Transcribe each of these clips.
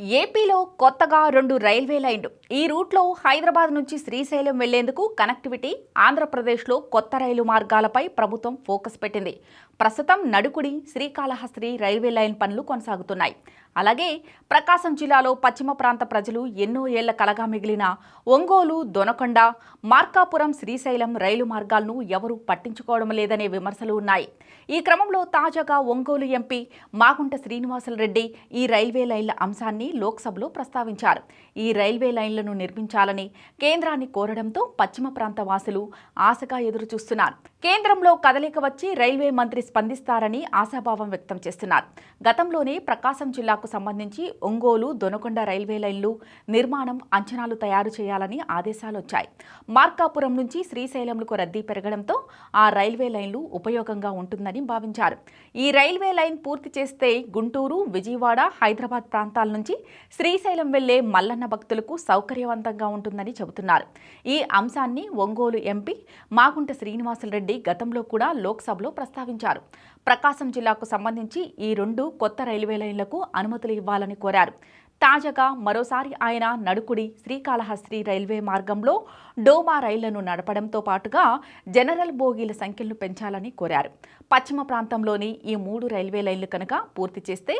ఏపీలో కొత్తగా రెండు రైల్వే లైన్లు. ఈ రూట్లో హైదరాబాద్ నుంచి శ్రీశైలం వెళ్ళేందుకు కనెక్టివిటీ ఆంధ్రప్రదేశ్లో కొత్త రైలు మార్గాలపై ప్రభుత్వం ఫోకస్ పెట్టింది. ప్రస్తుతం నడుకుడి శ్రీకాళహస్తి రైల్వే లైన్ పనులు కొనసాగుతున్నాయి. అలాగే ప్రకాశం జిల్లాలో పశ్చిమ ప్రాంత ప్రజలు ఎన్నో ఏళ్ళ కలగా మిగిలిన ఒంగోలు దొనకొండ మార్కాపురం శ్రీశైలం రైలు మార్గాలను ఎవరూ పట్టించుకోవడం లేదనే విమర్శలు ఉన్నాయి. ఈ క్రమంలో తాజాగా ఒంగోలు ఎంపీ మాగుంట శ్రీనివాసులరెడ్డి ఈ రైల్వే లైన్ల అంశాన్ని లోక్సభలో ప్రస్తావించారు. ఈ రైల్వే లైన్లను నిర్మించాలని కేంద్రాన్ని కోరడంతో పశ్చిమ ప్రాంత వాసులు ఆశగా ఎదురుచూస్తున్నారు. కేంద్రంలో కదలిక వచ్చి రైల్వే మంత్రి స్పందిస్తారని ఆశాభావం వ్యక్తం చేస్తున్నారు. గతంలోనే ప్రకాశం జిల్లా జిల్లాకు సంబంధించి ఒంగోలు దొనకొండ రైల్వే లైన్లు నిర్మాణం అంచనాలు తయారు చేయాలని ఆదేశాలు వచ్చాయి మార్కాపురం నుంచి శ్రీశైలంకు రద్దీ పెరగడంతో ఆ రైల్వే లైన్లు ఉపయోగంగా ఉంటుందని భావించారు. ఈ రైల్వే లైన్ పూర్తి చేస్తే గుంటూరు విజయవాడ హైదరాబాద్ ప్రాంతాల నుంచి శ్రీశైలం వెళ్ళే మల్లన్న భక్తులకు సౌకర్యవంతంగా ఉంటుందని చెబుతున్నారు. ఈ అంశాన్ని ఒంగోలు ఎంపీ మాగుంట శ్రీనివాసులరెడ్డి గతంలో కూడా లోక్సభలో ప్రస్తావించారు. ప్రకాశం జిల్లాకు సంబంధించి ఈ రెండు కొత్త రైల్వే లైన్లకు అనుమతులు ఇవ్వాలని కోరారు. తాజాగా మరోసారి ఆయన నడుకుడి శ్రీకాళహస్తి రైల్వే మార్గంలో డోమా రైళ్ళను నడపడంతో పాటుగా జనరల్ బోగీల సంఖ్యలను పెంచాలని కోరారు. పశ్చిమ ప్రాంతంలోని ఈ మూడు రైల్వే లైన్లు కనుక పూర్తి చేస్తే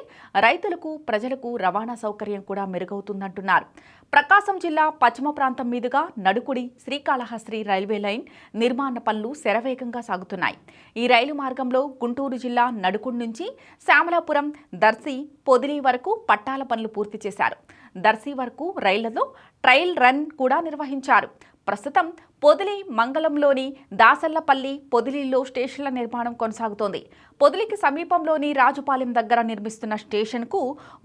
రైతులకు ప్రజలకు రవాణా సౌకర్యం కూడా మెరుగవుతుందంటున్నారు. ప్రకాశం జిల్లా పశ్చిమ ప్రాంతం మీదుగా నడుకుడి శ్రీకాళహస్తి రైల్వే లైన్ నిర్మాణ పనులు శరవేగంగా సాగుతున్నాయి. ఈ రైలు మార్గంలో గుంటూరు జిల్లా నడుకుడి నుంచి శ్యామలాపురం దర్శి పొదిలి వరకు పట్టాల పనులు పూర్తి చేశారు. దర్శి వరకు రైళ్ళలో ట్రయల్ రన్ కూడా నిర్వహించారు. ప్రస్తుతం పొదిలి మంగళంలోని దాసల్లపల్లి పొదిలిలో స్టేషన్ల నిర్మాణం కొనసాగుతోంది. పొదిలికి సమీపంలోని రాజుపాలెం దగ్గర నిర్మిస్తున్న స్టేషన్కు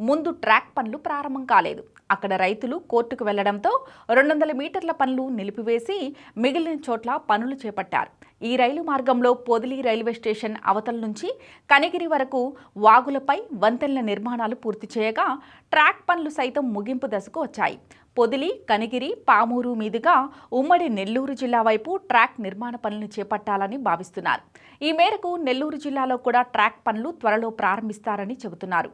ముందు ట్రాక్ పనులు ప్రారంభం కాలేదు. అక్కడ రైతులు కోర్టుకు వెళ్ళడంతో రెండు వందల మీటర్ల పనులు నిలిపివేసి మిగిలిన చోట్ల పనులు చేపట్టారు. ఈ రైలు మార్గంలో పొదిలి రైల్వే స్టేషన్ అవతల నుంచి కనిగిరి వరకు వాగులపై వంతెనల నిర్మాణాలు పూర్తి చేయగా ట్రాక్ పనులు సైతం ముగింపు దశకు వచ్చాయి. పొదిలి కనిగిరి పామూరు మీదుగా ఉమ్మడి నెల్లూరు జిల్లా వైపు ట్రాక్ నిర్మాణ పనులను చేపట్టాలని భావిస్తున్నారు. ఈ మేరకు నెల్లూరు జిల్లాలో కూడా ట్రాక్ పనులు త్వరలో ప్రారంభిస్తారని చెబుతున్నారు.